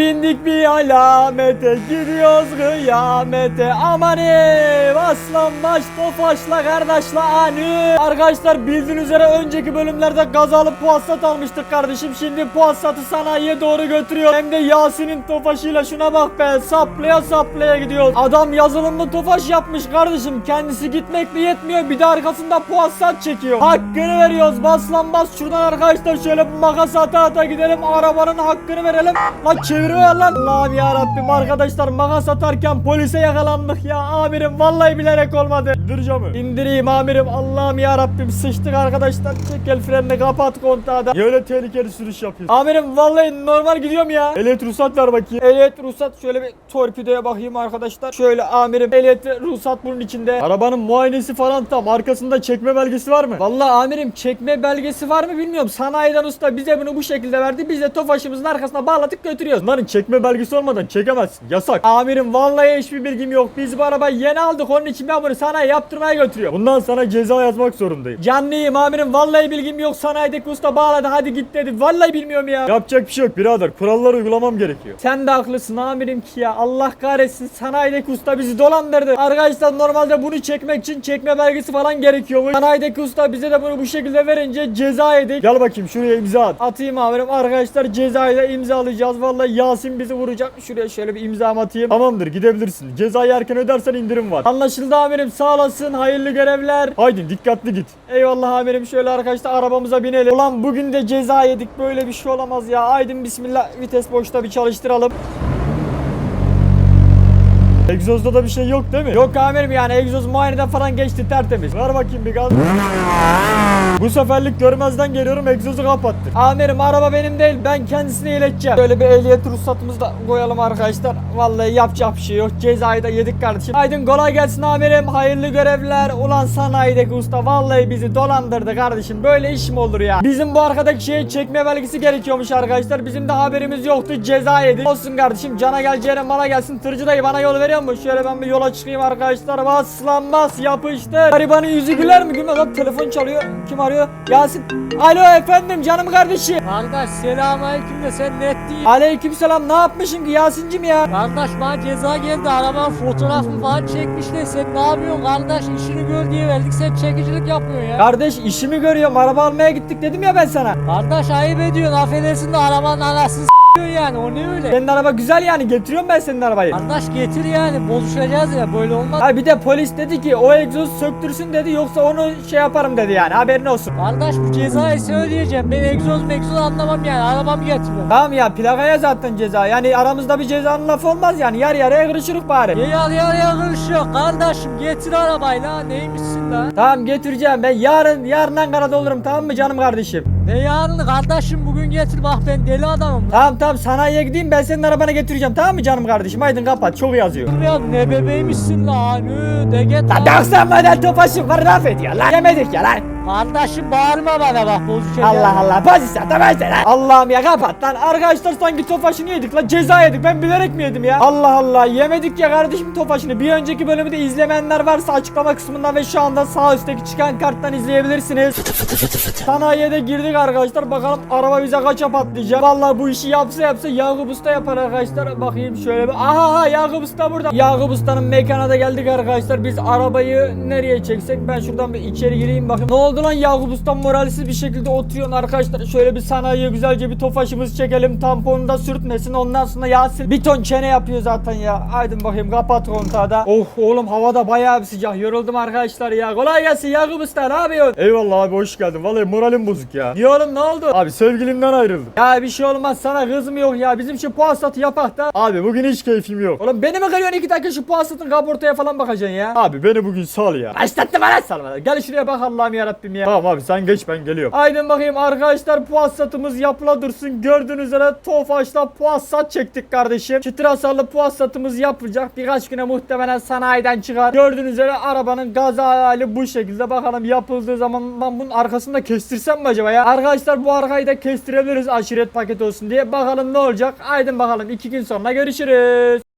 Bindik bir alamete gidiyoruz kıyamete. Amanim aslan baş tofaşla kardeşla ani. Arkadaşlar bildiğiniz üzere önceki bölümlerde gaz alıp puassat almıştık kardeşim. Şimdi puassatı sanayiye doğru götürüyor. Hem de Yasin'in tofaşıyla şuna bak be saplaya saplaya gidiyor. Adam yazılımlı tofaş yapmış kardeşim. Kendisi gitmekle yetmiyor bir de arkasında puassat çekiyor. Hakkını veriyoruz bas lan bas. Şuradan arkadaşlar şöyle bir makas ata ata gidelim Arabanın hakkını verelim Çeviriyor lan. Allah'ım ya Rabbim. Arkadaşlar makas atarken polise yakalandık ya. Amirim vallahi bilerek olmadı. İndireceğim mi? İndireyim amirim. Allah'ım ya Rabbim. Sıçtık arkadaşlar. Çek el frenini kapat kontağı da. Öyle tehlikeli sürüş yapıyorsun. Amirim vallahi normal gidiyorum ya. Ehliyet ruhsat ver bakayım. Ehliyet ruhsat. Şöyle bir torpidoya bakayım arkadaşlar. Şöyle amirim ehliyet ruhsat bunun içinde. Arabanın muayenesi falan tam. Arkasında çekme belgesi var mı? Vallahi amirim çekme belgesi var mı bilmiyorum. Sanayiden usta bize bunu bu şekilde verdi. Biz de tofaşımızın arkasına bağladık götürüyoruz Bunların çekme belgesi olmadan çekemezsin. Yasak. Amirim vallahi hiçbir bilgim yok. Biz bu arabayı yeni aldık. Onun için ben bunu sanayi yaptırmaya götürüyorum. Bundan sana ceza yazmak zorundayım. Canlıyım amirim. Vallahi bilgim yok. Sanayideki usta bağladı. Hadi git dedi. Vallahi bilmiyorum ya. Yapacak bir şey yok birader. Kuralları uygulamam gerekiyor. Sen de haklısın amirim ki ya. Allah kahretsin. Sanayideki usta bizi dolandırdı. Arkadaşlar normalde bunu çekmek için çekme belgesi falan gerekiyormuş. Sanayideki usta bize de bunu bu şekilde verince ceza yedik. Gel bakayım şuraya imza at. Atayım amirim. Arkadaşlar cezayı da imzalayacağız. Vallahi Yasin bizi vuracak. Şuraya şöyle bir imza atayım. Tamamdır gidebilirsin. Cezayı erken ödersen indirim var. Anlaşıldı amirim sağ olasın. Hayırlı görevler. Haydi dikkatli git. Eyvallah amirim. Şöyle arkadaşlar arabamıza binelim. Ulan bugün de ceza yedik. Böyle bir şey olamaz ya. Aydın bismillah. Vites boşta bir çalıştıralım Egzozda da bir şey yok değil mi? Yok amirim yani egzoz muayeneden falan geçti tertemiz. Ver bakayım bir gaz. Bu seferlik görmezden geliyorum egzozu kapattı. Amirim araba benim değil ben kendisine ileteceğim. Böyle bir ehliyet ruhsatımızı da koyalım arkadaşlar. Vallahi yapacak bir şey yok. Cezayı da yedik kardeşim. Aydın kolay gelsin amirim. Hayırlı görevler. Ulan sanayideki usta vallahi bizi dolandırdı kardeşim. Böyle iş mi olur ya? Bizim bu arkadaki şeye çekme belgesi gerekiyormuş arkadaşlar. Bizim de haberimiz yoktu. Ceza yedik. Olsun kardeşim. Cana geleceğine bana gelsin. Tırcı dayı bana yol veriyor mu? Şöyle ben bir yola çıkayım arkadaşlar. Bas lan bas yapıştır. Garibanın yüzü güler mi? Gülmez lan telefon çalıyor. Kim arıyor? Yasin. Alo efendim canım kardeşim. Kardeş selamünaleyküm de sen net değil. Aleykümselam ne yapmışım ki Yasin'cim ya? Kardeş bana ceza geldi arabanın fotoğrafını falan çekmişler sen ne yapıyorsun kardeş işini gör diye verdik sen çekicilik yapıyorsun ya. Kardeş işimi görüyorum araba almaya gittik dedim ya ben sana. Kardeş ayıp ediyorsun affedersin de arabanın anasını yani o ne öyle. Senin araba güzel yani getiriyorum ben senin arabayı. Kardeş getir yani bozuşacağız ya böyle olmaz. Ha bir de polis dedi ki o egzozu söktürsün dedi yoksa onu şey yaparım dedi yani haberin olsun. Kardeş bu cezayı söyleyeceğim ben egzoz megzoz anlamam yani arabamı getiriyorum. Tamam ya plakaya zaten ceza yani aramızda bir cezanın lafı olmaz yani yar yarıya kırışırık bari. Yar yar yar yok kardeşim getir arabayı la neymişsin la. Tamam getireceğim ben yarın yarın Ankara'da olurum tamam mı canım kardeşim? Ne yarını kardeşim bugün getir bak ben deli adamım. Tamam tamam sanayiye gideyim ben senin arabana getireceğim tamam mı canım kardeşim? Haydin kapat çok yazıyor. Ya ne bebeğmişsin lan de get Lan lan. 90 model topaşım var laf ediyor lan yemedik ya lan. Kardeşim bağırma bana bak bozuşacağız. Allah Allah pozisyon tamam işte lan. Allah'ım ya kapat lan. Arkadaşlar sanki tofaşını yedik lan. Ceza yedik. Ben bilerek mi yedim ya? Allah Allah yemedik ya kardeşim tofaşını. Bir önceki bölümü de izlemeyenler varsa açıklama kısmında ve şu anda sağ üstteki çıkan karttan izleyebilirsiniz. Sanayiye de girdik arkadaşlar. Bakalım araba bize kaça patlayacak. Vallahi bu işi yapsa yapsa Yakup Usta yapar arkadaşlar. Bakayım şöyle bir. Aha aha Yakup Usta burada. Yakup Usta'nın mekana da geldik arkadaşlar. Biz arabayı nereye çeksek? Ben şuradan bir içeri gireyim bakayım. Ne oldu lan Yakup Usta moralsiz bir şekilde oturuyorsun arkadaşlar. Şöyle bir sanayiye güzelce bir tofaşımız çekelim. Tamponu da sürtmesin. Ondan sonra Yasin bir ton çene yapıyor zaten ya. Haydi bakayım kapat kontağı da. Oh oğlum havada bayağı bir sıcak. Yoruldum arkadaşlar ya. Kolay gelsin Yakup Usta ne yapıyorsun? Eyvallah abi hoş geldin. Vallahi moralim bozuk ya. Niye oğlum ne oldu? Abi sevgilimden ayrıldım. Ya bir şey olmaz sana kız mı yok ya. Bizim şu puasatı yapak da. Abi bugün hiç keyfim yok. Oğlum beni mi kırıyorsun iki dakika şu puasatın kaportaya falan bakacaksın ya. Abi beni bugün sal ya. Başlattı bana salma. Gel şuraya bak Allah'ım yarabbim ya. Tamam abi sen geç ben geliyorum. Aydın bakayım arkadaşlar puasatımız yapıla dursun. Gördüğünüz üzere Tofaş'la puasat çektik kardeşim. Çıtır hasarlı puasatımız yapacak. Birkaç güne muhtemelen sanayiden çıkar. Gördüğünüz üzere arabanın gaz hali bu şekilde. Bakalım yapıldığı zaman ben bunun arkasında kestirsem mi acaba ya? Arkadaşlar bu arkayı da kestirebiliriz aşiret paket olsun diye. Bakalım ne olacak. Aydın bakalım iki gün sonra görüşürüz.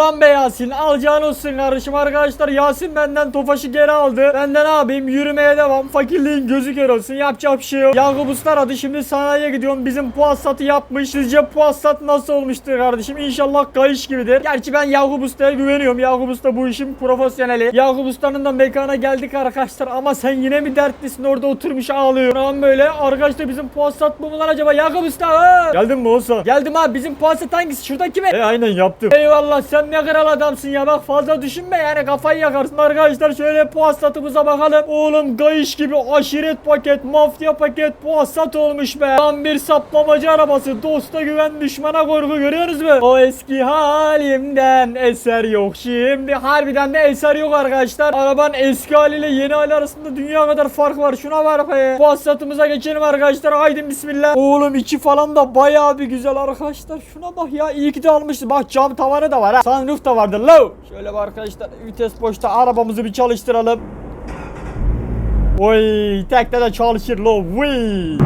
Lan be Yasin alacağın olsun kardeşim. Arkadaşlar Yasin benden Tofaş'ı geri aldı. Ben de ne yapayım? Yürümeye devam. Fakirliğin gözü kör olsun. Yapacak bir şey yok. Yakup Usta aradı. Şimdi sanayiye gidiyorum. Bizim puassatı yapmış. Sizce puassat nasıl olmuştur kardeşim? İnşallah kayış gibidir. Gerçi ben Yakup Usta'ya güveniyorum. Yakup Usta bu işin profesyoneli. Yakup Usta'nın da mekana geldik arkadaşlar. Ama sen yine mi dertlisin? Orada oturmuş ağlıyor. Tamam böyle arkadaşlar bizim puassat bu mu lan acaba? Yakup Usta ha? Geldin mi olsa? Geldim abi. Bizim puassat hangisi? Şuradaki mi? E aynen yaptım. Eyvallah sen ne kral adamsın ya. Bak fazla düşünme yani kafayı yakarsın. Arkadaşlar şöyle puassatımıza bakalım. Oğlum gayış gibi aşiret paket mafya paket puassat olmuş be. Tam bir saplamacı arabası dosta güven düşmana korku görüyorsunuz mu? O eski halimden eser yok şimdi. Harbiden de eser yok arkadaşlar. Arabanın eski haliyle yeni hali arasında dünya kadar fark var. Şuna var be. Puassatımıza geçelim arkadaşlar. Haydi bismillah. Oğlum içi falan da bayağı bir güzel arkadaşlar. Şuna bak ya. İyi ki de almışız bak cam tavanı da var ha sunroof da vardır lo Şöyle bir arkadaşlar vites boşta arabamızı bir çalıştıralım Oy tekte de çalışır lo Vıy.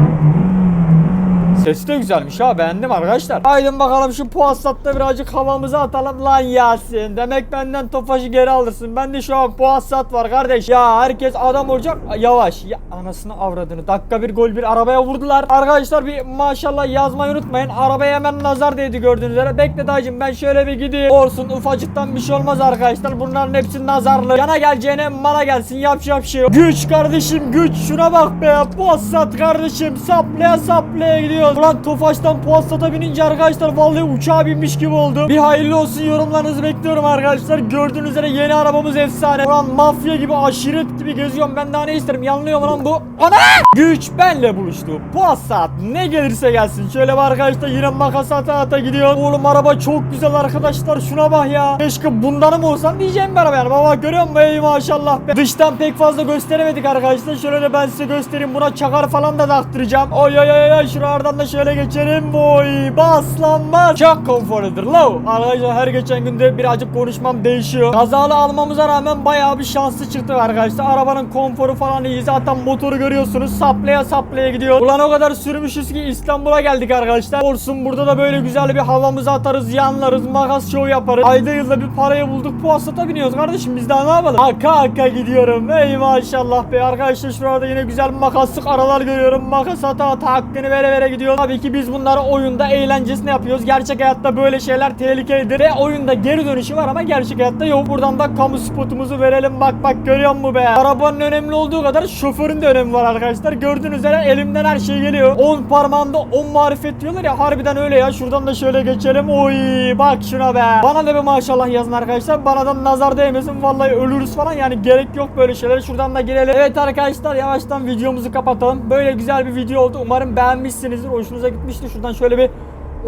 Sesi de güzelmiş ha beğendim arkadaşlar. Haydi bakalım şu puassatta birazcık havamızı atalım lan Yasin. Demek benden tofaşı geri alırsın. Bende şu an puassat var kardeş. Ya herkes adam olacak. Yavaş. Ya anasını avradını. Dakika bir gol bir arabaya vurdular. Arkadaşlar bir maşallah yazmayı unutmayın. Arabaya hemen nazar değdi gördüğünüz üzere. Bekle dayıcım ben şöyle bir gideyim. Olsun ufacıktan bir şey olmaz arkadaşlar. Bunların hepsi nazarlı. Yana geleceğine mala gelsin. Yapacak bir şey. Güç kardeşim güç. Şuna bak be. Puassat kardeşim. Saplaya saplaya gidiyor. Ulan Tofaş'tan Puassat'a binince arkadaşlar vallahi uçağa binmiş gibi oldu. Bir hayırlı olsun yorumlarınızı bekliyorum arkadaşlar. Gördüğünüz üzere yeni arabamız efsane. Ulan mafya gibi aşiret gibi geziyorum. Ben daha ne isterim? Yanılıyor mu lan bu? Ana! Güç benle buluştu. Puassat ne gelirse gelsin. Şöyle bir arkadaşlar yine makas ata ata gidiyor. Oğlum araba çok güzel arkadaşlar. Şuna bak ya. Keşke bundanım olsam diyeceğim araba yani. Baba görüyor musun? Ey maşallah be. Dıştan pek fazla gösteremedik arkadaşlar. Şöyle ben size göstereyim. Buna çakar falan da taktıracağım. Oy oy oy oy. Şuralardan da şöyle geçelim. Boy baslanmaz. Çok konforludur. Low. Arkadaşlar her geçen günde birazcık konuşmam değişiyor. Kazalı almamıza rağmen bayağı bir şanslı çıktık arkadaşlar. Arabanın konforu falan iyi. Zaten motoru görüyorsunuz. Saplaya saplaya gidiyor. Ulan o kadar sürmüşüz ki İstanbul'a geldik arkadaşlar. Olsun burada da böyle güzel bir havamızı atarız. Yanlarız. Makas show yaparız. Ayda yılda bir parayı bulduk. Puassat'a biniyoruz kardeşim. Biz daha ne yapalım? Aka aka gidiyorum. Ey maşallah be. Arkadaşlar şurada yine güzel makaslık aralar görüyorum. Makas ata ata hakkını vere vere gidiyor. Tabii ki biz bunları oyunda eğlencesine yapıyoruz. Gerçek hayatta böyle şeyler tehlikelidir. Ve oyunda geri dönüşü var ama gerçek hayatta yok. Buradan da kamu spotumuzu verelim. Bak bak görüyor musun be? Arabanın önemli olduğu kadar şoförün de önemi var arkadaşlar. Gördüğünüz üzere elimden her şey geliyor. 10 parmağında 10 marifet diyorlar ya. Harbiden öyle ya. Şuradan da şöyle geçelim. Oy bak şuna be. Bana da bir maşallah yazın arkadaşlar. Bana da nazar değmesin. Vallahi ölürüz falan. Yani gerek yok böyle şeylere. Şuradan da girelim. Evet arkadaşlar yavaştan videomuzu kapatalım. Böyle güzel bir video oldu. Umarım beğenmişsinizdir. Hoşunuza gitmiştir. Şuradan şöyle bir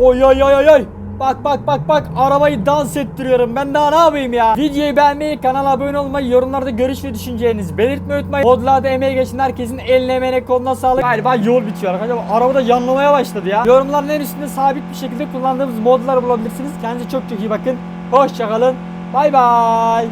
Oy oy oy oy. Bak bak bak bak arabayı dans ettiriyorum. Ben daha ne yapayım ya? Videoyu beğenmeyi kanala abone olmayı yorumlarda görüş ve düşüncelerinizi belirtmeyi unutmayın. Modlarda emeği geçen herkesin eline emeğine koluna sağlık. Galiba yol bitiyor arkadaşlar. Araba da yanlamaya başladı ya. Yorumların en üstünde sabit bir şekilde kullandığımız modları bulabilirsiniz. Kendinize çok çok iyi bakın. Hoşçakalın Bay bay